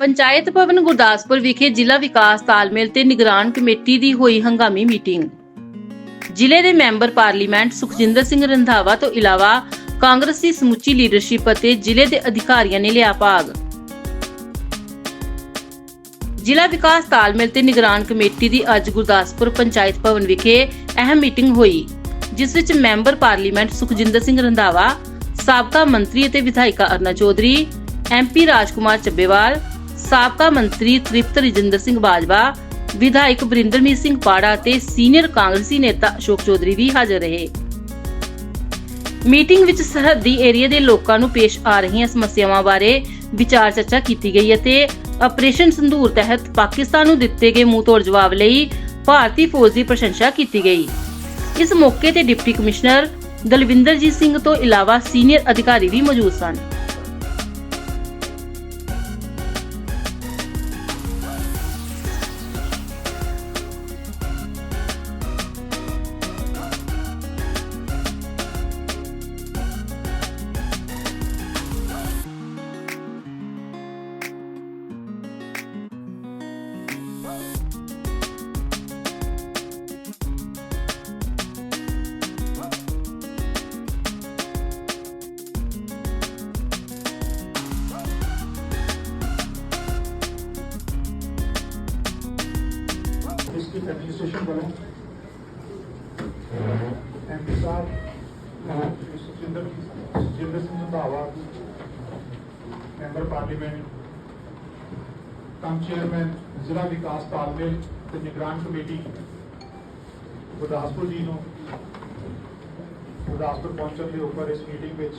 ਪੰਚਾਇਤ ਭਵਨ ਗੁਰਦਾਸਪੁਰ ਵਿਖੇ ਜ਼ਿਲ੍ਹਾ ਵਿਕਾਸ ਤਾਲਮੇਲ ਤੇ ਨਿਗਰਾਨ ਕਮੇਟੀ ਦੀ ਹੋਈ ਹੰਗਾਮੀ ਮੀਟਿੰਗ। ਜ਼ਿਲ੍ਹੇ ਦੇ ਮੈਂਬਰ ਪਾਰਲੀਮੈਂਟ ਸੁਖਜਿੰਦਰ ਸਿੰਘ ਰੰਧਾਵਾ ਤੋਂ ਇਲਾਵਾ ਕਾਂਗਰਸੀ ਸਮੁੱਚੀ ਲੀਡਰਸ਼ਿਪ ਅਤੇ ਜ਼ਿਲ੍ਹੇ ਦੇ ਅਧਿਕਾਰੀਆਂ ਨੇ ਲਿਆ ਭਾਗ। ਜ਼ਿਲ੍ਹਾ ਵਿਕਾਸ ਤਾਲਮੇਲ ਤੇ ਨਿਗਰਾਨ ਕਮੇਟੀ ਦੀ ਅੱਜ ਗੁਰਦਾਸਪੁਰ ਪੰਚਾਇਤ ਭਵਨ ਵਿਖੇ ਅਹਿਮ ਮੀਟਿੰਗ ਹੋਈ, ਜਿਸ ਵਿੱਚ ਮੈਂਬਰ ਪਾਰਲੀਮੈਂਟ ਸੁਖਜਿੰਦਰ ਸਿੰਘ ਰੰਧਾਵਾ, ਸਾਬਕਾ ਮੰਤਰੀ ਅਤੇ ਵਿਧਾਇਕਾ ਅਰਨਾ ਚੌਧਰੀ ਐਮਪੀ ਰਾਜਕੁਮਾਰ ਚੱਬੇਵਾਲ ਸਾਬਕਾ ਮੰਤਰੀ ਤ੍ਰਿਪਤ ਰਜਿੰਦਰ ਸਿੰਘ ਬਾਜਵਾ, ਵਿਧਾਇਕ ਬਰਿੰਦਰਮੀਤ ਸਿੰਘ ਪਾੜਾ ਤੇ ਸੀਨੀਅਰ ਕਾਂਗਰਸੀ ਨੇਤਾ ਅਸ਼ੋਕ ਚੌਧਰੀ ਵੀ ਹਾਜ਼ਰ ਰਹੇ। ਮੀਟਿੰਗ ਵਿੱਚ ਸਰਹੱਦੀ ਏਰੀਆ ਦੇ ਲੋਕਾਂ ਨੂੰ ਪੇਸ਼ ਆ ਰਹੀਆਂ ਸਮੱਸਿਆਵਾਂ ਬਾਰੇ ਵਿਚਾਰ ਚਰਚਾ ਕੀਤੀ ਗਈ ਅਤੇ ਆਪਰੇਸ਼ਨ ਸੰਧੂਰ ਤਹਿਤ ਪਾਕਿਸਤਾਨ ਨੂੰ ਦਿੱਤੇ ਗਏ ਮੂੰਹ ਤੋੜ ਜਵਾਬ ਲਈ ਭਾਰਤੀ ਫੌਜ ਦੀ ਪ੍ਰਸ਼ੰਸਾ ਕੀਤੀ ਗਈ। ਇਸ ਮੌਕੇ ਤੇ ਡਿਪਟੀ ਕਮਿਸ਼ਨਰ ਦਲਵਿੰਦਰਜੀਤ ਸਿੰਘ ਤੋਂ ਇਲਾਵਾ ਸੀਨੀਅਰ ਅਧਿਕਾਰੀ ਵੀ ਮੌਜੂਦ ਸਨ। ਕਮ ਚੇਅਰਮੈਨ ਜ਼ਿਲ੍ਹਾ ਵਿਕਾਸ ਤਾਲਮੇਲ ਤੇ ਨਿਗਰਾਨ ਕਮੇਟੀ। ਗੁਰਦਾਸਪੁਰ ਜੀ ਨੂੰ ਗੁਰਦਾਸਪੁਰ ਪਹੁੰਚਣ ਦੇ ਉੱਪਰ ਇਸ ਮੀਟਿੰਗ ਵਿੱਚ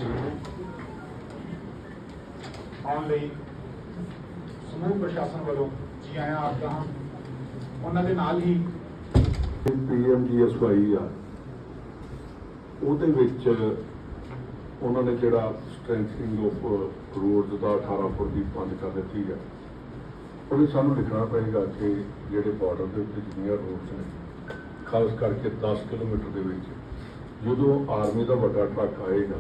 ਆਉਣ ਲਈ ਸਮੂਹ ਪ੍ਰਸ਼ਾਸਨ ਵੱਲੋਂ ਜੀ ਆਇਆਂ ਆਖਦਾ ਹਾਂ ਉਹਨਾਂ ਦੇ ਨਾਲ ਹੀ ਪੀਐਮਜੀਐਸਵਾਈ ਆ। ਉਹਦੇ ਵਿੱਚ ਉਹਨਾਂ ਨੇ ਜਿਹੜਾ ਸਟ੍ਰੈਂਥਿੰਗ ਆਫ ਰੋਡਸ ਦਾ 18 ਫੁੱਟ ਦੀ ਬੰਦ ਕਰ ਦਿੱਤੀ ਹੈ ਉਹਦੇ ਸਾਨੂੰ ਲਿਖਣਾ ਪਏਗਾ ਕਿ ਜਿਹੜੇ ਬਾਰਡਰ ਦੇ ਉੱਤੇ ਜਿੰਨੀਆਂ ਰੋਡਸ ਨੇ, ਖਾਸ ਕਰਕੇ 10 ਕਿਲੋਮੀਟਰ ਦੇ ਵਿੱਚ, ਜਦੋਂ ਆਰਮੀ ਦਾ ਵੱਡਾ ਟਰੱਕ ਆਏਗਾ,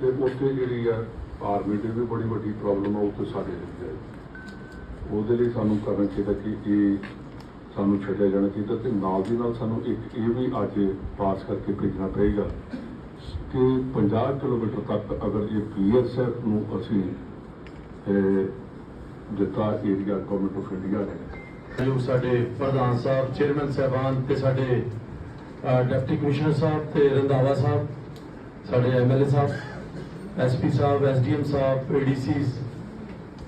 ਤੇ ਉੱਥੇ ਜਿਹੜੀ ਆ ਆਰਮੀ ਦੀ ਵੀ ਬੜੀ ਵੱਡੀ ਪ੍ਰੋਬਲਮ ਆ ਉੱਥੇ ਸਾਡੇ ਲਈ ਜਾਏਗੀ ਉਹਦੇ ਲਈ ਸਾਨੂੰ ਕਰਨਾ ਚਾਹੀਦਾ ਕਿ ਇਹ ਸਾਨੂੰ ਛੱਡਿਆ ਜਾਣਾ ਚਾਹੀਦਾ ਤੇ ਨਾਲ ਦੀ ਨਾਲ ਸਾਨੂੰ ਇੱਕ ਇਹ ਵੀ ਅੱਜ ਪਾਸ ਕਰਕੇ ਭੇਜਣਾ ਪਏਗਾ ਕਿ 50 ਕਿਲੋਮੀਟਰ ਤੱਕ ਅਗਰ ਇਹ ਪੀਐਸਐਫ ਨੂੰ ਅਸੀਂ ਦਿੱਤਾ ਏਰੀਆ ਗਵਰਨਮੈਂਟ ਆਫ ਇੰਡੀਆ ਨੇ। ਜੋ ਸਾਡੇ ਪ੍ਰਧਾਨ ਸਾਹਿਬ ਚੇਅਰਮੈਨ ਸਾਹਿਬਾਨ ਤੇ ਸਾਡੇ ਡਿਪਟੀ ਕਮਿਸ਼ਨਰ ਸਾਹਿਬ ਤੇ ਰੰਧਾਵਾ ਸਾਹਿਬ ਸਾਡੇ MLA sahib SP sahib SDM sahib ADCs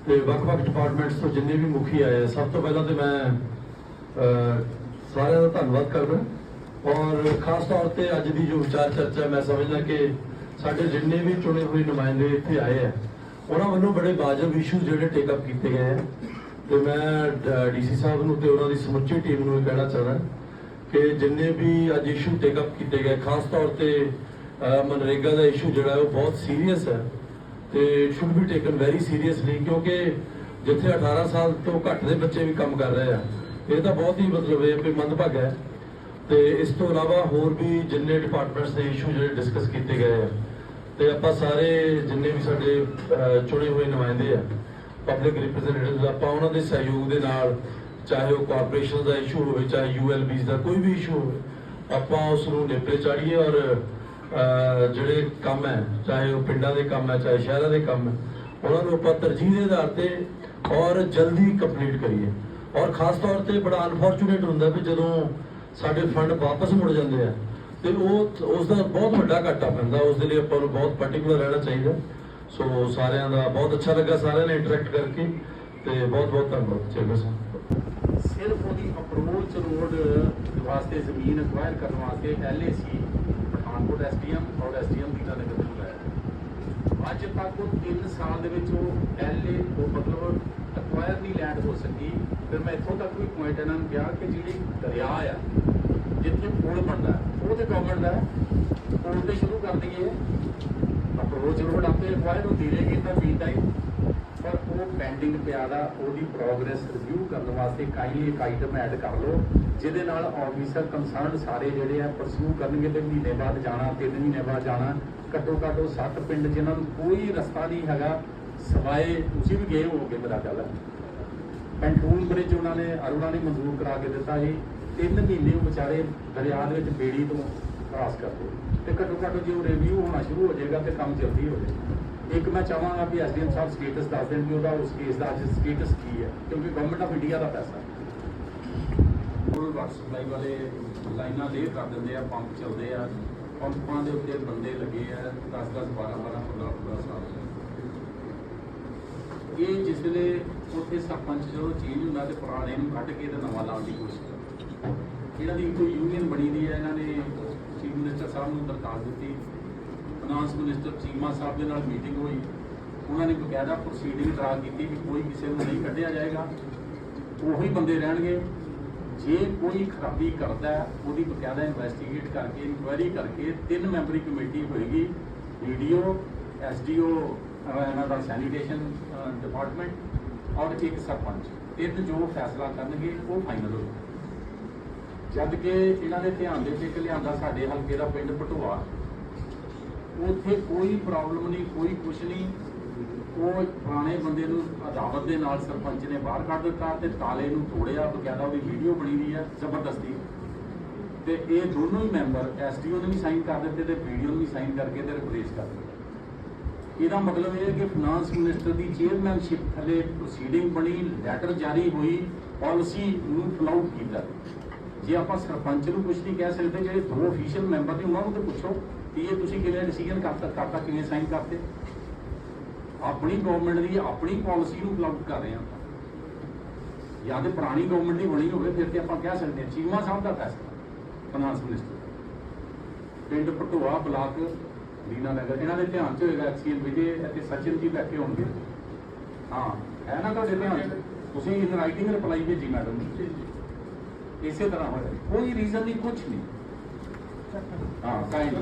ਤੇ ਵੱਖ-ਵੱਖ ਡਿਪਾਰਟਮੈਂਟਸ ਤੋਂ ਜਿੰਨੇ ਵੀ ਮੁਖੀ ਆਏ ਆ, ਸਭ ਤੋਂ ਪਹਿਲਾਂ ਤੇ ਮੈਂ ਸਾਰਿਆਂ ਦਾ ਧੰਨਵਾਦ ਕਰਦਾ। ਔਰ ਖਾਸ ਤੌਰ ਤੇ ਅੱਜ ਦੀ ਜੋ ਵਿਚਾਰ ਚਰਚਾ ਮੈਂ ਸਮਝਦਾ ਕਿ ਸਾਡੇ ਜਿੰਨੇ ਵੀ ਚੁਣੇ ਹੋਏ ਨੁਮਾਇੰਦੇ ਇੱਥੇ ਆਏ ਆ ਉਹਨਾਂ ਵੱਲੋਂ ਬੜੇ ਵਾਜਬ ਇਸ਼ੂ ਜਿਹੜੇ ਟੇਕ ਅਪ ਕੀਤੇ ਗਏ ਆ। ਤੇ ਮੈਂ ਡੀਸੀ ਸਾਹਿਬ ਨੂੰ ਤੇ ਉਹਨਾਂ ਦੀ ਸਮੁੱਚੀ ਟੀਮ ਨੂੰ ਕਹਿਣਾ ਚਾਹੁੰਦਾ ਕਿ ਜਿੰਨੇ ਵੀ ਅੱਜ ਇਸ਼ੂ ਟੇਕ ਅਪ ਕੀਤੇ ਗਏ, ਖਾਸ ਤੌਰ ਤੇ ਮਨਰੇਗਾ ਦਾ ਇਸ਼ੂ ਜਿਹੜਾ ਉਹ ਬਹੁਤ ਸੀਰੀਅਸ ਹੈ ਤੇ should be taken very seriously ਕਿਉਂਕਿ ਜਿੱਥੇ 18 ਸਾਲ ਤੋਂ ਘੱਟ ਦੇ ਬੱਚੇ ਵੀ ਕੰਮ ਕਰ ਰਹੇ ਆ, ਇਹ ਤਾਂ ਬਹੁਤ ਹੀ ਮਤਲਬ ਇਹ ਵੀ ਮੰਦਭਾਗਾ ਹੈ। ਤੇ ਇਸ ਤੋਂ ਇਲਾਵਾ ਹੋਰ ਵੀ ਜਿੰਨੇ ਡਿਪਾਰਟਮੈਂਟਸ ਦੇ ਇਸ਼ੂ ਜਿਹੜੇ ਡਿਸਕਸ ਕੀਤੇ ਗਏ ਆ ਤੇ ਆਪਾਂ ਸਾਰੇ ਜਿੰਨੇ ਵੀ ਸਾਡੇ ਚੁਣੇ ਹੋਏ ਨੁਮਾਇੰਦੇ ਆ ਪਬਲਿਕ ਰਿਪਰੈਜ਼ੈਂਟੇਟਿਵਸ ਆਪਾਂ ਉਹਨਾਂ ਦੇ ਸਹਿਯੋਗ ਦੇ ਨਾਲ, ਚਾਹੇ ਉਹ ਕਾਰਪੋਰੇਸ਼ਨ ਦਾ ਇਸ਼ੂ ਹੋਵੇ, ਚਾਹੇ ਯੂਐਲਬੀਸ ਦਾ ਕੋਈ ਵੀ ਇਸ਼ੂ ਹੋਵੇ, ਆਪਾਂ ਉਸ ਨੂੰ ਨੇਪਰੇ ਚਾੜੀਏ ਔਰ ਜਿਹੜੇ ਕੰਮ ਹੈ, ਚਾਹੇ ਉਹ ਪਿੰਡਾਂ ਦੇ ਕੰਮ ਹੈ, ਚਾਹੇ ਸ਼ਹਿਰਾਂ ਦੇ ਕੰਮ ਹੈ, ਉਹਨਾਂ ਨੂੰ ਆਪਾਂ ਤਰਜੀਹ ਦੇ ਆਧਾਰ ਤੇ ਔਰ ਜਲਦੀ ਕੰਪਲੀਟ ਕਰੀਏ। ਔਰ ਖਾਸ ਤੌਰ ਤੇ ਬੜਾ ਅਨਫੋਰਚੂਨੇਟ ਹੁੰਦਾ ਵੀ ਜਦੋਂ ਸਾਡੇ ਫੰਡ ਵਾਪਸ ਮੁੜ ਜਾਂਦੇ ਆ ਤੇ ਉਹ ਉਸ ਦਾ ਬਹੁਤ ਵੱਡਾ ਘਾਟਾ ਪੈਂਦਾ। ਉਸ ਦੇ ਲਈ ਆਪਾਂ ਨੂੰ ਬਹੁਤ ਪਾਰਟਿਕੂਲਰ ਰਹਿਣਾ ਚਾਹੀਦਾ। ਸੋ ਸਾਰਿਆਂ ਦਾ ਬਹੁਤ ਅੱਛਾ ਲੱਗਾ ਸਾਰਿਆਂ ਨੇ ਇੰਟਰੈਕਟ ਕਰਕੇ ਤੇ ਬਹੁਤ ਬਹੁਤ ਧੰਨਵਾਦ ਚੇਅਰਮੈਨ ਸਾਹਿਬ ਸਿਰਫ ਉਹਦੀ ਅਪਰੋਚ ਰੋਡ ਵਾਸਤੇ ਜ਼ਮੀਨ ਅਕਵਾਇਰ ਕਰਨ ਵਾਸਤੇ ਐਲਏਸੀ ਪਠਾਨਕੋਟ ਐਸਡੀਐਮ ਔਰ ਐਸਡੀਐਮ ਦੀ ਗੱਲ ਕਰਨ ਲਾਇਆ ਅੱਜ ਤੱਕ ਉਹ 3 ਸਾਲ ਦੇ ਵਿੱਚ ਉਹ ਐਲਏ ਉਹ ਮਤਲਬ ਅਕਵਾਇਰ ਨਹੀਂ ਲੈਂਡ ਹੋ ਸਕੀ। ਫਿਰ ਮੈਂ ਇੱਥੋਂ ਤੱਕ ਵੀ ਪੁਆਇੰਟ ਇਹਨਾਂ ਨੂੰ ਕਿਹਾ ਕਿ ਜਿਹੜੀ ਦਰਿਆ ਆ ਜਿੱਥੇ ਪੁਲ ਬਣਦਾ ਉਹ ਤੇ ਗਵਰਨਮੈਂਟ ਦਾ ਪੁਲ ਤੇ ਸ਼ੁਰੂ ਕਰ ਦਈਏ। ਅਪਰੋਚ ਰੋਡ ਆਪੇ ਫਾਇਰ ਹੁੰਦੀ ਰਹੇਗੀ ਤਾਂ ਵੀ ਟਾਈਮ ਪਰ ਉਹ ਪੈਂਡਿੰਗ ਪਿਆ ਦਾ, ਉਹਦੀ ਪ੍ਰੋਗਰੈਸ ਰਿਵਿਊ ਕਰਨ ਵਾਸਤੇ ਕਾਈਂਡਲੀ ਇੱਕ ਆਈਟਮ ਐਡ ਕਰ ਲਓ, ਜਿਹਦੇ ਨਾਲ ਆਫੀਸਰ ਕੰਸਰਨ ਸਾਰੇ ਜਿਹੜੇ ਆ ਪਰਸੂ ਕਰਨਗੇ ਤੇ ਮਹੀਨੇ ਬਾਅਦ ਜਾਣਾ, ਤਿੰਨ ਮਹੀਨੇ ਬਾਅਦ ਜਾਣਾ। ਘੱਟੋ ਘੱਟ ਉਹ ਸੱਤ ਪਿੰਡ ਜਿਨ੍ਹਾਂ ਨੂੰ ਕੋਈ ਰਸਤਾ ਨਹੀਂ ਹੈਗਾ, ਸਵਾਏ ਤੁਸੀਂ ਵੀ ਗਏ ਹੋਗੇ ਮੇਰਾ ਗੱਲ ਹੈ। ਪੈਂਟੂਨ ਬ੍ਰਿਜ ਉਹਨਾਂ ਨੇ, ਅਰੁਣਾ ਨੇ ਮਨਜ਼ੂਰ ਕਰਾ ਕੇ ਦਿੱਤਾ ਜੀ ਤਿੰਨ ਮਹੀਨੇ ਉਹ ਵਿਚਾਰੇ ਦਰਿਆ ਦੇ ਵਿੱਚ ਬੇੜੀ ਤੋਂ ਕ੍ਰਾਸ ਕਰਦੇ ਤੇ ਘੱਟੋ ਘੱਟ ਜੇ ਉਹ ਰਿਵਿਊ ਹੋਣਾ ਸ਼ੁਰੂ ਹੋ ਜਾਏਗਾ ਤੇ ਕੰਮ ਜਲਦੀ ਹੋ ਜਾਏਗਾ। ਇੱਕ ਮੈਂ ਚਾਹਾਂਗਾ ਵੀ ਐਸਡੀਐਮ ਸਾਹਿਬ ਸਟੇਟਸ ਦੱਸ ਦੇਣ ਵੀ ਉਹਦਾ ਉਸ ਕੇਸ ਦਾ ਅੱਜ ਸਟੇਟਸ ਕੀ ਹੈ, ਕਿਉਂਕਿ ਗਵਰਨਮੈਂਟ ਆਫ ਇੰਡੀਆ ਦਾ ਪੈਸਾ ਕੋਲ ਵਾਟਰ ਸਪਲਾਈ ਵਾਲੇ ਲਾਈਨਾਂ ਲੇ ਕਰ ਦਿੰਦੇ ਆ ਪੰਪ ਚੱਲਦੇ ਆ। ਪੰਪਾਂ ਦੇ ਉੱਤੇ ਬੰਦੇ ਲੱਗੇ ਆ 10 10 12 12 15 15 ਸਾਲ। ਇਹ ਜਿਸ ਵੇਲੇ ਉੱਥੇ ਸਰਪੰਚ ਜਦੋਂ ਚੇਂਜ ਹੁੰਦਾ ਤੇ ਪੁਰਾਣੇ ਨੂੰ ਕੱਢ ਕੇ ਤੇ ਨਵਾਂ ਲਾਉਣ ਦੀ ਕੋਸ਼ਿਸ਼ ਇਹਨਾਂ ਦੀ ਕੋਈ ਯੂਨੀਅਨ ਬਣੀ ਦੀ ਹੈ, ਇਹਨਾਂ ਨੇ ਚੀਫ ਮਿਨਿਸਟਰ ਸਾਹਿਬ ਨੂੰ ਦਰਖਾਸਤ ਦਿੱਤੀ। ਫਾਈਨਾਂਸ ਮਿਨਿਸਟਰ ਚੀਮਾ ਸਾਹਿਬ ਦੇ ਨਾਲ ਮੀਟਿੰਗ ਹੋਈ। ਉਹਨਾਂ ਨੇ ਬਕਾਇਦਾ ਪ੍ਰੋਸੀਡਿੰਗ ਡਰਾ ਕੀਤੀ ਕਿ ਕੋਈ ਕਿਸੇ ਨੂੰ ਨਹੀਂ ਕੱਢਿਆ ਜਾਏਗਾ। ਉਹੀ ਬੰਦੇ ਰਹਿਣਗੇ। ਜੇ ਕੋਈ ਖਰਾਬੀ ਕਰਦਾ ਉਹਦੀ ਬਕਾਇਦਾ ਇਨਵੈਸਟੀਗੇਟ ਕਰਕੇ ਇਨਕੁਆਇਰੀ ਕਰਕੇ ਤਿੰਨ ਮੈਂਬਰੀ ਕਮੇਟੀ ਹੋਏਗੀ। ਵੀਡੀਓ ਐਸਡੀਓ ਇਹਨਾਂ ਦਾ ਸੈਨੀਟੇਸ਼ਨ ਡਿਪਾਰਟਮੈਂਟ ਔਰ ਇੱਕ ਸਰਪੰਚ। ਤਿੰਨ ਜੋ ਫੈਸਲਾ ਕਰਨਗੇ, ਉਹ ਫਾਈਨਲ ਹੋਏਗਾ। ਜਦ ਕਿ ਇਹਨਾਂ ਦੇ ਧਿਆਨ ਦੇ ਵਿੱਚ ਇੱਕ ਲਿਆਂਦਾ ਸਾਡੇ ਹਲਕੇ ਦਾ ਪਿੰਡ ਪਟੋਆ। ਉੱਥੇ ਕੋਈ ਪ੍ਰੋਬਲਮ ਨਹੀਂ, ਕੋਈ ਕੁਛ ਨਹੀਂ। ਉਹ ਪੁਰਾਣੇ ਬੰਦੇ ਨੂੰ ਅਦਾਵਤ ਦੇ ਨਾਲ ਸਰਪੰਚ ਨੇ ਬਾਹਰ ਕੱਢ ਦਿੱਤਾ ਤੇ ਤਾਲੇ ਨੂੰ ਤੋੜਿਆ। ਬਕਾਇਦਾ ਉਹਦੀ ਵੀਡੀਓ ਬਣੀ ਹੋਈ ਹੈ ਜ਼ਬਰਦਸਤੀ। ਤੇ ਇਹ ਦੋਨੋਂ ਹੀ ਮੈਂਬਰ ਐਸਡੀਓ ਨੇ ਵੀ ਸਾਈਨ ਕਰ ਦਿੱਤੇ ਤੇ ਵੀਡੀਓ ਨੂੰ ਵੀ ਸਾਈਨ ਕਰਕੇ ਤੇ ਰਿਪਲੇਸ ਕਰ ਦਿੱਤਾ। ਇਹਦਾ ਮਤਲਬ ਇਹ ਹੈ ਕਿ ਫਾਈਨਾਂਸ ਮਿਨਿਸਟਰ ਦੀ ਚੇਅਰਮੈਨਸ਼ਿਪ ਥੱਲੇ ਪ੍ਰੋਸੀਡਿੰਗ ਬਣੀ ਲੈਟਰ ਜਾਰੀ ਹੋਈ ਪਾਲਿਸੀ ਨੂੰ ਫਲਾਊਟ ਕੀਤਾ। ਜੇ ਆਪਾਂ ਸਰਪੰਚ ਨੂੰ ਕੁਝ ਨਹੀਂ ਕਹਿ ਸਕਦੇ ਜਿਹੜੇ ਦੋ ਅਫੀਸ਼ੀਅਲ ਮੈਂਬਰ ਨੇ ਉਹਨਾਂ ਨੂੰ ਤਾਂ ਪੁੱਛੋ ਕਿ ਇਹ ਤੁਸੀਂ ਕਿਵੇਂ ਡਿਸੀਜਨ ਕਰਤਾ ਕਰਤਾ ਕਿਵੇਂ ਸਾਈਨ ਕਰਤੇ। ਆਪਣੀ ਗਵਰਨਮੈਂਟ ਦੀ ਆਪਣੀ ਪਾਲਿਸੀ ਨੂੰ ਫਲਾਉਟ ਕਰ ਰਹੇ ਆ ਜਾਂ ਤੇ ਪੁਰਾਣੀ ਗਵਰਨਮੈਂਟ ਦੀ ਬਣੀ ਹੋਵੇ ਫਿਰ ਤੇ ਆਪਾਂ ਕਹਿ ਸਕਦੇ ਹਾਂ ਚੀਮਾ ਸਾਹਿਬ ਦਾ ਫੈਸਲਾ ਫਾਈਨਾਂਸ ਮਿਨਿਸਟਰ ਪਿੰਡ ਪਟੋਆ ਬਲਾਕ ਦੀਨਾ ਨਗਰ ਇਹਨਾਂ ਦੇ ਧਿਆਨ ਚ ਹੋਏਗਾ ਐਕਸੀਐਨ ਵਿਜੇ ਅਤੇ ਸਚਿਨ ਜੀ ਬੈਠੇ ਹੋਣਗੇ। ਹਾਂ ਹੈ ਨਾ ਤੁਹਾਡੇ ਧਿਆਨ ਚ? ਤੁਸੀਂ ਇਨ ਰਾਈਟਿੰਗ ਰਿਪਲਾਈ ਭੇਜੀ ਮੈਡਮ ਨੂੰ ਇਸੇ ਤਰ੍ਹਾਂ ਹੋਇਆ। ਕੋਈ ਰੀਜ਼ਨ ਨਹੀਂ ਕੁਝ ਨਹੀਂ। ਹਾਂ ਕਾਇੰਡ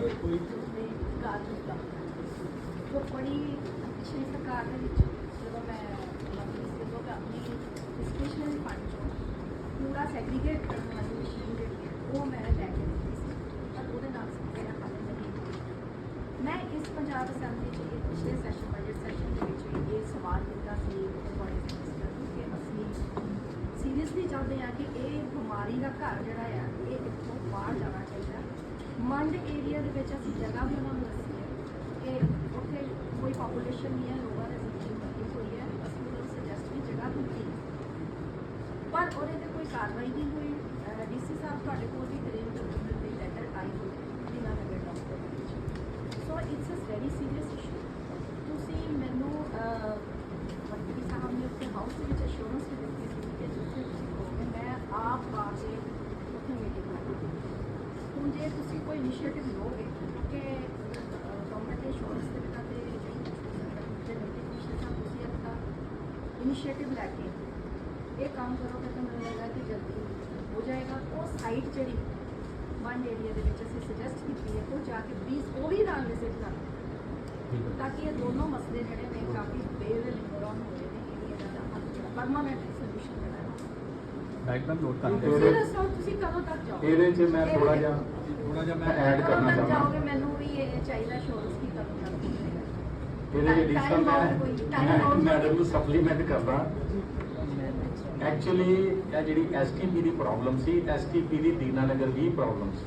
ਜੋ ਬੜੀ ਪਿਛਲੀ ਸਰਕਾਰ ਦੇ ਵਿੱਚ ਜਦੋਂ ਮੈਂ ਮੰਤਰੀ ਸੀ ਉਦੋਂ ਮੈਂ ਆਪਣੀ ਡਿਸਕ੍ਰਿਸ਼ਨਰੀ ਫੰਡ ਚੋਂ ਪੂਰਾ ਸੈਗਰੀਗੇਟ ਕਰਨ ਵਾਲੀ ਮਸ਼ੀਨ ਜਿਹੜੀ ਹੈ ਉਹ ਮੈਂ ਲੈ ਕੇ ਦਿੱਤੀ ਸੀ। ਪਰ ਉਹਦੇ ਨਾਲ ਮੇਰਾ ਨਹੀਂ। ਮੈਂ ਇਸ ਪੰਜਾਬ ਅਸੈਂਬਲੀ ਚ ਇਹ ਪਿਛਲੇ ਸੈਸ਼ਨ ਬਜਟ ਸੈਸ਼ਨ ਦੇ ਵਿੱਚ ਇਹ ਸਵਾਲ ਕੀਤਾ ਸੀ ਫਾਈਨੈਂਸ ਮਿਨਿਸਟਰ ਨੂੰ ਕਿ ਅਸੀਂ ਸੀਰੀਅਸਲੀ ਚਾਹੁੰਦੇ ਹਾਂ ਕਿ ਇਹ ਬਿਮਾਰੀ ਦਾ ਘਰ ਜਿਹੜਾ ਆ, ਇਹ ਇੱਥੋਂ ਬਾਹਰ ਜਾਣਾ ਚਾਹੀਦਾ। ਮੰਡ ਏਰੀਆ ਦੇ ਵਿੱਚ ਅਸੀਂ ਜਗ੍ਹਾ ਵੀ ਉਹਨਾਂ ਨੂੰ ਦੱਸੀ ਹੈ ਕਿ ਉੱਥੇ ਕੋਈ ਪਾਪੂਲੇਸ਼ਨ ਨਹੀਂ ਹੈ, ਲੋਕਾਂ ਦੀ ਜ਼ਿੰਦਗੀ ਬਣੀ ਹੋਈ ਹੈ। ਅਸੀਂ ਉਹਨਾਂ ਨੂੰ ਸੁਜੈਸਟ ਵੀ ਜਗ੍ਹਾ ਦਿੱਤੀ। ਪਰ ਉਹਦੇ ਤੇ ਕੋਈ ਕਾਰਵਾਈ ਨਹੀਂ ਹੋਈ। ਡੀਸੀ ਸਾਹਿਬ ਤੁਹਾਡੇ ਕੋਲ ਵੀ ਕਰੀਮ ਡਾਕੂਮੈਂਟ ਦੀ ਲੈਟਰ ਆਈ ਹੋਈ Dinanagar doctor so it's a very serious issue ਤੁਸੀਂ ਮੈਨੂੰ ਅਹ, ਮੰਤਰੀ ਸਾਹਿਬ ਨੇ ਉੱਥੇ ਹਾਊਸ ਦੇ ਵਿੱਚ ਅਸ਼ੋਰੈਂਸ ਵੀ ਦਿੱਤੀ ਸੀ ਕਿ ਜਿੱਥੇ ਤੁਸੀਂ ਕਹੋਗੇ ਮੈਂ ਆਪ ਆ ਕੇ ਉੱਥੇ ਮੀਟਿੰਗ ਕਰਾਂਗੀ ਹੁਣ ਜੇ ਤੁਸੀਂ ਕੋਈ ਇਨੀਸ਼ੀਏਟਿਵ ਲਓਗੇ ਕਿ ਗਵਰਨਮੈਂਟ ਦੇ ਅਸ਼ੋਰੈਂਸ ਦੇ ਬਿਨਾਂ ਤੇ ਨਹੀਂ ਜੇ ਨੋਟੀਫਿਕੇਸ਼ਨ ਸਾਹਿਬ ਤੁਸੀਂ ਆਪਣਾ ਇਨੀਸ਼ੀਏਟਿਵ ਲੈ ਕੇ ਇਹ ਕੰਮ ਕਰੋਗੇ ਤਾਂ ਮੈਨੂੰ ਲੱਗਦਾ ਕਿ ਜਲਦੀ ਹੋ ਜਾਏਗਾ। ਉਹ ਸਾਈਟ ਜਿਹੜੀ ਵਨ ਏਰੀਆ ਦੇ ਵਿੱਚ ਅਸੀਂ ਸੁਜੈਸਟ ਕੀਤੀ ਹੈ ਉਹ ਜਾ ਕੇ ਪਲੀਜ਼ ਉਹ ਵੀ ਨਾਲ ਵਿਜ਼ਿਟ ਕਰ ਤਾਂ ਕਿ ਇਹ ਦੋਨੋਂ ਮਸਲੇ ਜਿਹੜੇ ਨੇ ਕਾਫੀ ਦੇਰ ਲਿੰਗਰ ਔਨ ਹੋ ਰਹੇ ਨੇ ਇਹ ਇਹਦਾ ਦਾ ਹੱਲ ਪਰਮਾਨੈਂਟ ਸੋਲੂਸ਼ਨ ਜਿਹੜਾ ਹੈ ਡਾਇਗਰਾਮ ਨੋਟ ਤੁਸੀਂ ਦੱਸੋ ਤੁਸੀਂ ਕਦੋਂ ਤੱਕ ਜਾਓਗੇ? ਇਹਦੇ 'ਚ ਮੈਂ ਇਹ- ਥੋੜਾ ਜਿਹਾ ਥੋੜਾ ਜਿਹਾ ਮੈਂ ਐਡ ਕਦੋਂ ਕਰਨਾ ਤੱਕ ਚਾਹੁੰਦਾ। ਜਾਓਗੇ ਮੈਨੂੰ ਵੀ ਇਹ ਚਾਹੀਦਾ ਸ਼ੋਰਸ ਕੀ ਕਦੋਂ ਤੱਕ ਹੋ। ਜਾਏਗਾ ਇਹਦੇ ਵਿੱਚ ਡਿਸਕਸ Time out ਕੋਈ- time out ਮੈਂ ਕੋਈ- ਮੈਡਮ ਨੂੰ ਸਪਲੀਮੈਂਟ ਕਰਦਾ। ਐਕਚੁਅਲੀ ਇਹ ਜਿਹੜੀ ਐਸਟੀਪੀ ਦੀ ਪ੍ਰੋਬਲਮ ਸੀ ਐਸਟੀਪੀ ਦੀ ਦੀਨਾਨਗਰ ਵੀ ਪ੍ਰੋਬਲਮ ਸੀ।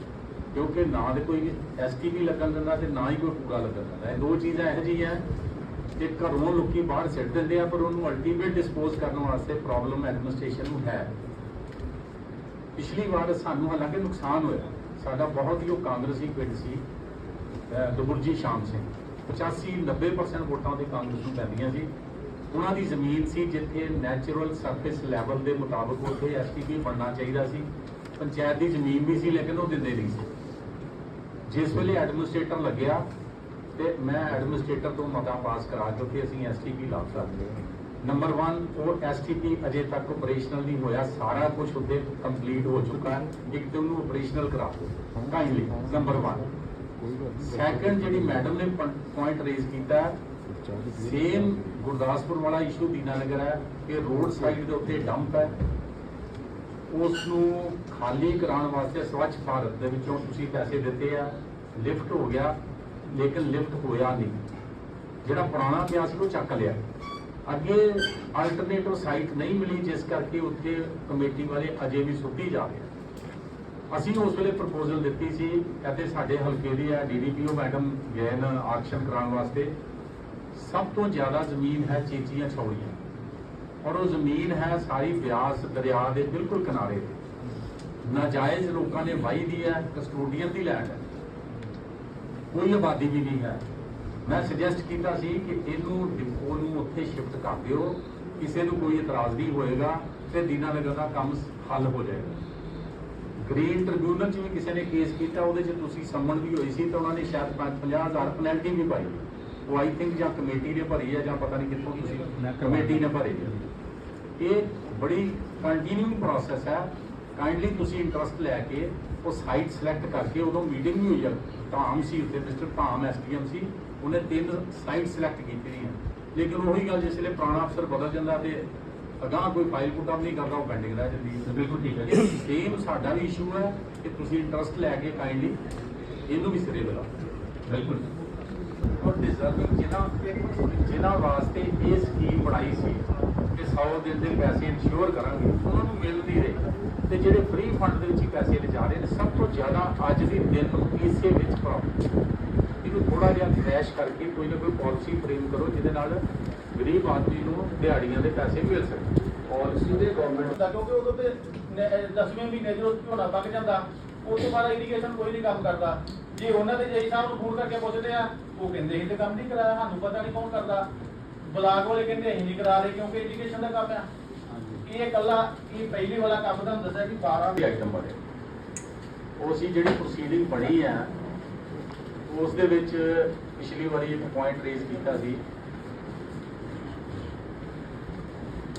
ਕਿਉਂਕਿ ਨਾ ਤੇ ਕੋਈ ਐਸਟੀਪੀ ਲੱਗਣ ਦਿੰਦਾ ਤੇ ਨਾ ਹੀ ਕੋਈ ਕੂੜਾ ਲੱਗਣ ਦਿੰਦਾ। ਇਹ ਦੋ ਚੀਜ਼ਾਂ ਇਹੋ ਜਿਹੀਆਂ ਕਿ ਘਰੋਂ ਲੋਕੀ ਬਾਹਰ ਸਿੱਟ ਦਿੰਦੇ ਆ ਪਰ ਉਹਨੂੰ ਅਲਟੀਮੇਟ ਡਿਸਪੋਜ਼ ਕਰਨ ਵਾਸਤੇ ਪ੍ਰੋਬਲਮ ਐਡਮਿਨਿਸਟ੍ਰੇਸ਼ਨ ਨੂੰ ਹੈ। ਪਿਛਲੀ ਵਾਰ ਸਾਨੂੰ ਹਾਲਾਂਕਿ ਨੁਕਸਾਨ ਹੋਇਆ। ਸਾਡਾ ਬਹੁਤ ਹੀ ਉਹ ਕਾਂਗਰਸੀ ਪਿੰਡ ਸੀ, ਅਹ ਦੁਬੁਰਜੀ ਸ਼ਾਮ ਸਿੰਘ। 85 90% ਵੋਟਾਂ ਦੇ ਕਾਂਗਰਸ ਨੂੰ ਪੈਂਦੀਆਂ ਸੀ। ਉਹਨਾਂ ਦੀ ਜ਼ਮੀਨ ਸੀ ਜਿੱਥੇ ਨੈਚੁਰਲ ਸਰਫੇਸ ਲੈਵਲ ਦੇ ਮੁਤਾਬਕ ਉੱਥੇ ਐਸਟੀਪੀ ਬਣਨਾ ਚਾਹੀਦਾ ਸੀ। ਪੰਚਾਇਤ ਦੀ ਜ਼ਮੀਨ ਵੀ ਸੀ, ਲੇਕਿਨ ਉਹ ਦਿੰਦੇ ਨਹੀਂ ਸੀ। ਜਿਸ ਵੇਲੇ ਐਡਮਿਨਿਸਟ੍ਰੇਟਰ ਲੱਗਿਆ ਤੇ ਮੈਂ ਐਡਮਿਨਿਸਟ੍ਰੇਟਰ ਤੋਂ ਮਤਾ ਪਾਸ ਕਰਾ ਕੇ ਉੱਥੇ ਅਸੀਂ ਐਸਟੀਪੀ ਲਾ ਸਕਦੇ ਹਾਂ। ਨੰਬਰ 1 ਉਹ ਐਸਟੀਪੀ ਅਜੇ ਤੱਕ ਆਪਰੇਸ਼ਨਲ ਨਹੀਂ ਹੋਇਆ। ਸਾਰਾ ਕੁਝ ਉੱਤੇ ਕੰਪਲੀਟ ਹੋ ਚੁੱਕਾ ਹੈ। ਇੱਕ ਤੇ ਉਹਨੂੰ ਆਪਰੇਸ਼ਨਲ ਕਰਾ ਦਿਓ। ਕਾਈਂਡਲੀ ਨੰਬਰ 1 ਸੈਕੰਡ ਜਿਹੜੀ ਮੈਡਮ ਨੇ ਪੁਆਇੰਟ ਰੇਜ਼ ਕੀਤਾ ਸੇਮ ਗੁਰਦਾਸਪੁਰ ਵਾਲਾ ਇਸ਼ੂ ਦੀਨਾਨਗਰ ਹੈ ਕਿ ਰੋਡ ਸਾਈਡ ਦੇ ਉੱਤੇ ਡੰਪ ਹੈ। ਉਸ ਨੂੰ ਖਾਲੀ ਕਰਾਉਣ ਵਾਸਤੇ ਸਵੱਛ ਭਾਰਤ ਦੇ ਵਿੱਚੋਂ ਤੁਸੀਂ ਪੈਸੇ ਦਿੱਤੇ ਆ। ਲਿਫਟ ਹੋ ਗਿਆ, ਲੇਕਿਨ ਲਿਫਟ ਹੋਇਆ ਨਹੀਂ। ਜਿਹੜਾ ਪੁਰਾਣਾ ਪਿਆ ਸੀ, ਉਹ ਚੱਕ ਲਿਆ। ਅੱਗੇ ਅਲਟਰਨੇਟਿਵ ਸਾਈਟ ਨਹੀਂ ਮਿਲੀ, ਜਿਸ ਕਰਕੇ ਉੱਥੇ ਕਮੇਟੀ ਵਾਲੇ ਅਜੇ ਵੀ ਸੁੱਟੀ ਜਾ ਰਹੇ ਆ। ਅਸੀਂ ਉਸ ਵੇਲੇ ਪ੍ਰਪੋਜ਼ਲ ਦਿੱਤੀ ਸੀ ਅਤੇ ਸਾਡੇ ਹਲਕੇ ਦੀ ਆ ਡੀਡੀਪੀਓ ਮੈਡਮ ਗੈਨ ਨੇ ਆਕਸ਼ਨ ਕਰਾਉਣ ਵਾਸਤੇ। ਸਭ ਤੋਂ ਜ਼ਿਆਦਾ ਜ਼ਮੀਨ ਹੈ ਚੀਚੀਆਂ ਛੌੜੀਆਂ ਔਰ ਉਹ ਜ਼ਮੀਨ ਹੈ ਸਾਰੀ ਬਿਆਸ ਦਰਿਆ ਦੇ ਬਿਲਕੁਲ ਕਿਨਾਰੇ ਤੇ। ਨਾਜਾਇਜ਼ ਲੋਕਾਂ ਨੇ ਵਾਹੀ ਦੀ ਹੈ, ਕਸਟੋਡੀਅਨ ਦੀ ਲੈਂਡ ਹੈ। ਕੋਈ ਆਬਾਦੀ ਵੀ ਨਹੀਂ ਹੈ। ਮੈਂ ਸੁਜੈਸਟ ਕੀਤਾ ਸੀ ਕਿ ਇਹਨੂੰ ਡਿਪੋ ਨੂੰ ਉੱਥੇ ਸ਼ਿਫਟ ਕਰ ਦਿਓ। ਕਿਸੇ ਨੂੰ ਕੋਈ ਇਤਰਾਜ਼ ਨਹੀਂ ਹੋਏਗਾ ਤੇ ਦੀਨਾਨਗਰ ਦਾ ਕੰਮ ਹੱਲ ਹੋ ਜਾਏਗਾ। ਗ੍ਰੀਨ ਟ੍ਰਿਬਿਊਨਲ 'ਚ ਵੀ ਕਿਸੇ ਨੇ ਕੇਸ ਕੀਤਾ ਉਹਦੇ 'ਚ ਤੁਸੀਂ ਸੰਮਣ ਵੀ ਹੋਈ ਸੀ ਤਾਂ ਉਹਨਾਂ ਨੇ ਸ਼ਾਇਦ 50000 ਪੈਨਲਟੀ ਵੀ ਪਾਈ। ਉਹ ਆਈ ਥਿੰਕ ਜਾਂ ਕਮੇਟੀ ਨੇ ਭਰੀ ਹੈ ਜਾਂ ਪਤਾ ਨਹੀਂ ਕਿੱਥੋਂ ਤੁਸੀਂ ਕਮੇਟੀ ਨੇ ਭਰੀ ਹੈ ਇਹ ਬੜੀ ਕੰਟੀਨਿਊਇੰਗ ਪ੍ਰੋਸੈਸ ਹੈ। ਕਾਈਂਡਲੀ ਤੁਸੀਂ ਇੰਟਰਸਟ ਲੈ ਕੇ ਉਹ ਸਾਈਟ ਸਿਲੈਕਟ ਕਰਕੇ ਉਦੋਂ ਮੀਟਿੰਗ ਵੀ ਹੋਈ ਆ। ਧਾਮ ਸੀ ਉੱਤੇ ਮਿਸਟਰ ਧਾਮ ਐਸਡੀਐਮ ਸੀ। ਉਹਨੇ ਤਿੰਨ ਸਾਈਟ ਸਿਲੈਕਟ ਕੀਤੀਆਂ ਲੇਕਿਨ ਉਹੀ ਗੱਲ ਜਿਸ ਵੇਲੇ ਪੁਰਾਣਾ ਅਫਸਰ ਬਦਲ ਜਾਂਦਾ ਤੇ ਅਗਾਂਹ ਕੋਈ ਫਾਈਲ ਪੁੱਟ ਨਹੀਂ ਕਰਦਾ ਉਹ ਪੈਂਡਿੰਗ ਰਹਿ ਜਾਂਦੀ ਹੈ। ਬਿਲਕੁਲ ਠੀਕ ਹੈ ਇਹ ਸੇਮ ਸਾਡਾ ਵੀ ਇਸ਼ੂ ਹੈ ਕਿ ਤੁਸੀਂ ਇੰਟਰਸਟ ਲੈ ਕੇ ਕਾਈਂਡਲੀ ਇਹਨੂੰ ਵੀ ਸਿਰੇ ਲਗਾਓ ਬਿਲਕੁਲ। ਔਰ ਡਿਜ਼ਰਵਿੰਗ ਜਿਨ੍ਹਾਂ ਜਿਨ੍ਹਾਂ ਵਾਸਤੇ ਇਹ ਸਕੀਮ ਬਣਾਈ ਸੀ ਕਿ 100 ਦਿਨ ਦੇ ਪੈਸੇ ਇਨਸ਼ੋਰ ਕਰਾਂਗੇ ਉਹਨਾਂ ਨੂੰ ਮਿਲ ਨਹੀਂ ਰਹੇ। ਤੇ ਜਿਹੜੇ ਫ੍ਰੀ ਫੰਡ ਦੇ ਵਿੱਚ ਹੀ ਪੈਸੇ ਲਿਜਾ ਰਹੇ ਨੇ ਸਭ ਤੋਂ ਜ਼ਿਆਦਾ ਅੱਜ ਦੇ ਦਿਨ ਨੂੰ ਇਸੇ ਵਿੱਚ ਪ੍ਰੋਬਲਮ ਇਹਨੂੰ ਥੋੜਾ ਜਿਹਾ ਕ੍ਰੈਸ਼ ਕਰਕੇ ਕੋਈ ਨਾ ਕੋਈ ਪਾਲਿਸੀ ਫਰੇਮ ਕਰੋ ਜਿਹਦੇ ਨਾਲ ਗਰੀਬ ਆਦਮੀ ਨੂੰ ਦਿਹਾੜੀਆਂ ਦੇ ਪੈਸੇ ਮਿਲ ਸਕਣ। ਪਾਲਿਸੀ ਦੇ ਗਵਰਨਮੈਂਟ ਹੁੰਦਾ ਕਿਉਂਕਿ ਉਦੋਂ ਤੇ ਨ- ਦਸਵੇਂ ਮਹੀਨੇ ਜਦੋਂ ਝੋਨਾ ਪੱਕ ਜਾਂਦਾ ਉਸ ਤੋਂ ਬਾਅਦ ਇਰੀਗੇਸ਼ਨ ਕੋਈ ਨਹੀਂ ਕੰਮ ਕਰਦਾ। ਜੇ ਉਹਨਾਂ ਦੇ ਜਈ ਸਾਹਿਬ ਨੂੰ ਫੋਨ ਕਰਕੇ ਪੁੱਛਦੇ ਆ ਉਹ ਕਹਿੰਦੇ ਅਸੀਂ ਤੇ ਕੰਮ ਨਹੀਂ ਕਰਾਇਆ ਸਾਨੂੰ ਪਤਾ ਨਹੀਂ ਕੌਣ ਕਰਦਾ। ਬਲਾਕ ਵਾਲੇ ਕਹਿੰਦੇ ਅਸੀਂ ਨਹੀਂ ਕਰਾ ਰਹੇ ਕਿਉਂਕਿ ਇਰੀਗੇਸ਼ਨ ਦਾ ਕੰਮ ਆ। ਇਹ ਇਕੱਲਾ ਇਹ ਪਹਿਲੀ ਵਾਲਾ ਕੰਮ ਤੁਹਾਨੂੰ ਦੱਸਿਆ ਕਿ 12 ਦੀ ਆਈਟਮ ਬਣੇ। ਉਹ ਸੀ ਜਿਹੜੀ ਪ੍ਰੋਸੀਡਿੰਗ ਬਣੀ ਹੈ ਉਸ ਦੇ ਵਿੱਚ ਪਿਛਲੀ ਵਾਰੀ ਇੱਕ ਪੁਆਇੰਟ ਰੇਜ਼ ਕੀਤਾ ਸੀ।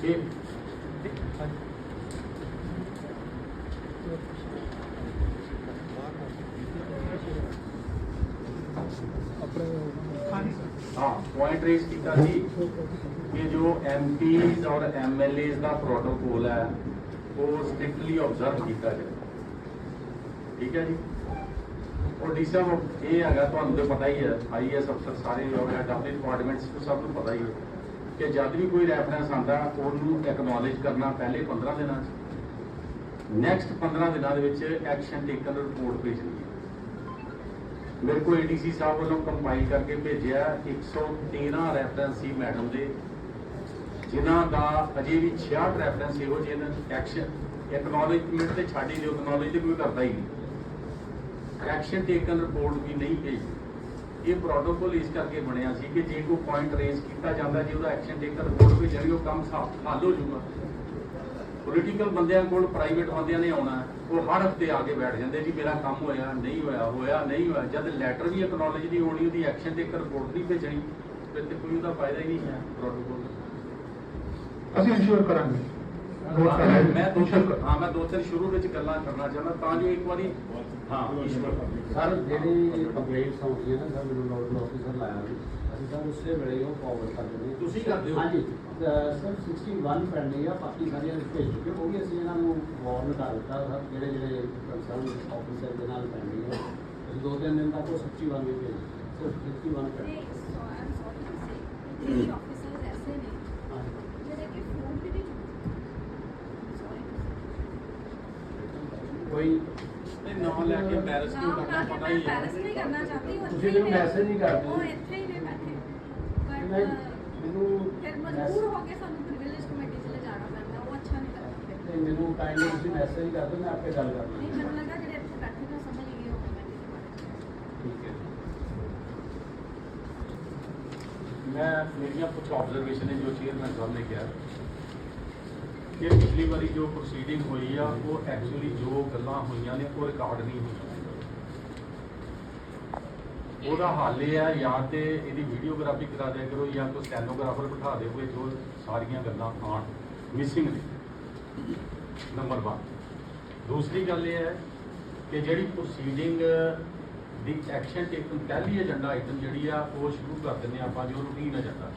ਕਿ ਹਾਂ ਪੁਆਇੰਟ ਰੇਜ਼ ਕੀਤਾ ਸੀ ਕਿ ਜੋ ਐਮਪੀਜ਼ ਔਰ ਐਮਐਲਏਜ਼ ਦਾ ਪ੍ਰੋਟੋਕੋਲ ਹੈ, ਉਹ ਸਟ੍ਰਿਕਟਲੀ ਆਬਜ਼ਰਵ ਕੀਤਾ ਜਾਵੇ ਠੀਕ ਹੈ ਜੀ? ਉਹ ਡੀ ਸਾਹਿਬ, ਇਹ ਹੈਗਾ, ਤੁਹਾਨੂੰ ਤਾਂ ਪਤਾ ਹੀ ਹੈ ਆਈਐਸ ਅਫਸਰ ਸਾਰੇ ਔਰ ਹੈਡ ਆਫ ਡਿਪਾਰਟਮੈਂਟਸ ਨੂੰ ਸਭ ਨੂੰ ਪਤਾ ਹੀ ਹੈ ਕਿ ਜਦ ਵੀ ਕੋਈ ਰੈਫਰੈਂਸ ਆਂਦਾ ਉਹਨੂੰ ਐਕਨੋਲੇਜ ਕਰਨਾ ਪਹਿਲੇ 15 ਦਿਨਾਂ 'ਚ। ਨੈਕਸਟ 15 ਦਿਨਾਂ ਦੇ ਵਿੱਚ ਐਕਸ਼ਨ ਟੇਕਨ ਰਿਪੋਰਟ ਭੇਜਣੀ ਹੈ। ਮੇਰੇ ਕੋਲ ਏਡੀਸੀ ਸਾਹਿਬ ਵੱਲੋਂ ਕੰਪਾਈਲ ਕਰਕੇ ਭੇਜਿਆ 113 ਰੈਫਰੈਂਸ ਸੀ ਮੈਡਮ ਦੇ, ਜਿਨ੍ਹਾਂ ਦਾ ਅਜੇ ਵੀ 66 ਰੈਫਰੈਂਸ ਇਹੋ ਜਿਹੇ ਨੇ। ਐਕਸ਼ਨ ਐਕਨੋਲੇਜਮੈਂਟ ਤੇ ਛੱਡ ਹੀ ਦਿਓ ਐਕਨੋਲੇਜ ਤੇ ਕੋਈ ਕਰਦਾ ਹੀ ਨਹੀਂ। ਐਕਸ਼ਨ ਟੇਕਨ ਰਿਪੋਰਟ ਵੀ ਨਹੀਂ ਭੇਜੀ ਇਹ ਪ੍ਰੋਟੋਕੋਲ ਇਸ ਕਰਕੇ ਬਣਿਆ ਸੀ ਕਿ ਜੇ ਕੋਈ ਪੁਆਇੰਟ ਰੇਜ਼ ਕੀਤਾ ਜਾਂਦਾ, ਜੇ ਉਹਦਾ ਐਕਸ਼ਨ ਟੇਕਨ ਰਿਪੋਰਟ ਭੇਜਣੀ ਉਹ ਕੰਮ ਹੱਲ ਹੋ ਜੂਗਾ ਪੋਲੀਟੀਕਲ ਬੰਦਿਆਂ ਕੋਲ ਪ੍ਰਾਈਵੇਟ ਬੰਦਿਆਂ ਨੇ ਆਉਣਾ ਉਹ ਹਰ ਹਫ਼ਤੇ ਆ ਕੇ ਬੈਠ ਜਾਂਦੇ, ਜੀ ਮੇਰਾ ਕੰਮ ਹੋਇਆ, ਨਹੀਂ ਹੋਇਆ ਹੋਇਆ, ਨਹੀਂ ਹੋਇਆ। ਜਦ ਲੈਟਰ ਵੀ ਐਕਨੋਲੇਜ ਨਹੀਂ ਹੋਣੀ, ਉਹਦੀ ਐਕਸ਼ਨ ਟੇਕਨ ਰਿਪੋਰਟ ਨਹੀਂ ਭੇਜਣੀ, ਫਿਰ ਤੇ ਕੋਈ ਉਹਦਾ ਫਾਇਦਾ ਹੀ ਨਹੀਂ ਹੈ ਪ੍ਰੋਟੋਕੋਲ ਅਸੀਂ ਇਨਸ਼ੋਰ ਕਰਾਂਗੇ। ਮੈਂ ਦੋ ਤਿੰਨ ਹਾਂ ਮੈਂ ਦੋ ਤਿੰਨ ਸ਼ੁਰੂ ਵਿੱਚ ਗੱਲਾਂ ਕਰਨਾ ਚਾਹੁੰਦਾ ਤਾਂ ਜੋ ਇੱਕ ਵਾਰੀ ਹਾਂ ਸਰ ਜਿਹੜੀ ਕੰਪਲੇਂਟਸ ਆਉਂਦੀਆਂ ਨੇ ਸਰ ਮੈਨੂੰ ਨੋਡਲ ਆਫੀਸਰ ਲਾਇਆ ਵੀ। ਅਸੀਂ ਸਰ ਉਸੇ ਵੇਲੇ ਉਹ ਫਾਰਵਰਡ ਕਰ ਦਿੰਦੇ ਹਾਂ। ਤੁਸੀਂ ਕਰਦੇ ਹੋ? ਹਾਂਜੀ। ਸਰ 61 ਪੈਂਡਿੰਗ ਆ ਬਾਕੀ ਸਾਰੀਆਂ ਭੇਜ ਚੁੱਕੇ ਉਹ ਵੀ ਅਸੀਂ ਇਹਨਾਂ ਨੂੰ ਵਾਰਨ ਕਰ ਦਿੱਤਾ ਸਰ ਜਿਹੜੇ ਜਿਹੜੇ ਕੰਸਰਨ ਆਫੀਸਰ ਦੇ ਨਾਲ ਪੈਂਡਿੰਗ ਹੈ ਅਸੀਂ ਦੋ ਤਿੰਨ ਦਿਨ ਤੱਕ ਉਹ 61 ਵੀ ਭੇਜ ਸਿਰਫ 61 ਤੇ ਪੈਂਡਿੰਗ ਸੌਰੀ ਸੌਰੀ ਸੇ ਇਹ ਆਫੀਸਰਸ ਐਸੇ ਨੇ ਜਿਹੜੇ ਕਿ ਫੋਨ ਤੇ ਵੀ ਸੌਰੀ ਕੋਈ ਇਹ ਨਾਮ ਲੈ ਕੇ ਪੈਰਿਸ ਕਿਉਂ ਕਰਨਾ ਪਤਾ ਹੀ ਹੈ ਪੈਰਿਸ ਨਹੀਂ ਕਰਨਾ ਚਾਹਤੀ ਉਹ ਤੁਸੀਂ ਮੈਨੂੰ ਮੈਸੇਜ ਨਹੀਂ ਕਰਦੇ ਉਹ ਇੱਥੇ ਹੀ ਨੇ ਬੈਠੇ ਨਹੀਂ, ਬਟ ਮੈਨੂੰ ਫਿਰ ਮਜਬੂਰ ਹੋ ਕੇ ਸਾਨੂੰ ਪ੍ਰਿਵਿਲੇਜ ਕਮੇਟੀ 'ਚ ਲੈ ਜਾਣਾ ਪੈਂਦਾ ਉਹ ਅੱਛਾ ਨਹੀਂ ਲੱਗਦਾ ਫਿਰ ਤੇ ਮੈਨੂੰ ਕਾਈਂਡਲੀ ਤੁਸੀਂ ਮੈਸੇਜ ਕਰ ਦਿਓ ਮੈਂ ਆਪੇ ਗੱਲ ਕਰ ਨਹੀਂ ਲਵਾਂਗਾ ਮੈਨੂੰ ਲੱਗਾ ਜਿਹੜੇ ਇੱਥੇ ਬੈਠੇ ਨੇ ਉਹ ਸਮਝ ਗਏ ਉਹ ਕਮੇਟੀ ਦੇ ਬਾਰੇ 'ਚ ਠੀਕ ਹੈ ਮੈਂ ਮੇਰੀਆਂ ਕੁਝ ਆਬਜ਼ਰਵੇਸ਼ਨ ਨੇ ਜੋ ਚੇਅਰਮੈਨ ਸਾਹਿਬ ਨੇ ਕਿਹਾ ਕਿ ਪਿਛਲੀ ਵਾਰੀ ਜੋ ਪ੍ਰੋਸੀਡਿੰਗ ਹੋਈ ਆ, ਉਹ ਐਕਚੁਅਲੀ ਜੋ ਗੱਲਾਂ ਹੋਈਆਂ ਨੇ, ਉਹ ਰਿਕਾਰਡ ਨਹੀਂ ਹੋਈਆਂ। ਉਹਦਾ ਹੱਲ ਇਹ ਆ, ਜਾਂ ਤੇ ਇਹਦੀ ਵੀਡੀਓਗ੍ਰਾਫੀ ਕਰਾ ਦਿਆ ਕਰੋ, ਜਾਂ ਕੋਈ ਸਟੈਨੋਗ੍ਰਾਫਰ ਬਿਠਾ ਦਿਓ ਕੋਈ ਜੋ ਸਾਰੀਆਂ ਗੱਲਾਂ ਆਣ ਮਿਸਿੰਗ ਨੇ। ਨੰਬਰ 1 ਦੂਸਰੀ ਗੱਲ ਇਹ ਹੈ ਕਿ ਜਿਹੜੀ ਪ੍ਰੋਸੀਡਿੰਗ ਦੀ ਐਕਸ਼ਨ ਟੇਕਨ ਪਹਿਲੀ ਏਜੰਡਾ ਆਈਟਮ ਜਿਹੜੀ ਆ, ਉਹ ਸ਼ੁਰੂ ਕਰ ਦਿੰਦੇ ਹਾਂ ਆਪਾਂ, ਜੋ ਰੂਟੀਨ ਏਜੰਡਾ